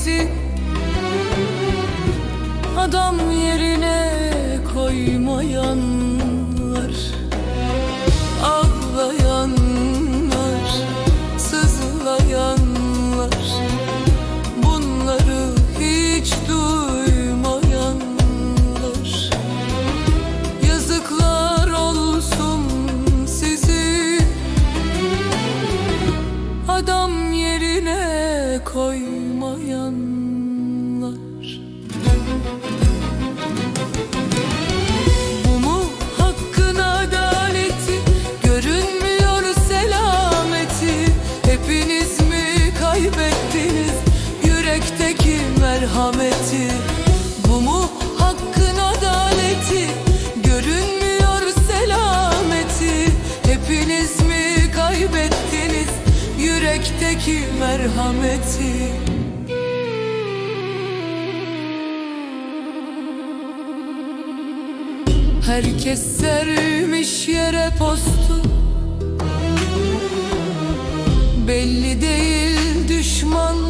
bizi Adam yerine koymayanlar Ağlayanlar, sızlayan merhameti Bu mu hakkın adaleti? Görünmüyor selameti Hepiniz mi kaybettiniz Yürekteki merhameti? Herkes sermiş yere postu. Belli değil düşman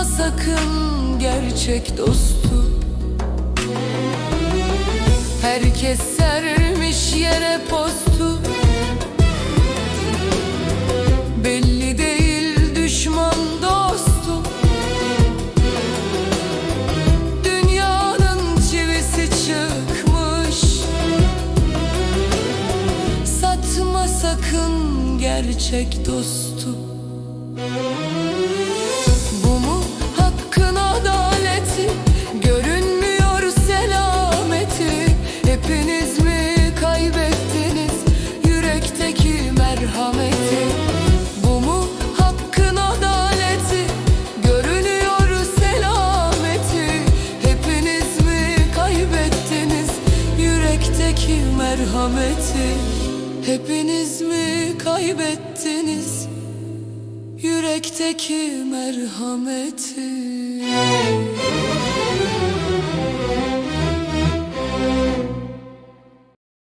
Satma sakın gerçek dostu. Herkes sermiş yere postu. Belli değil düşman dostu. Dünyanın çivisi çıkmış. Satma sakın gerçek dostu merhameti Hepiniz mi kaybettiniz? Yürekteki merhameti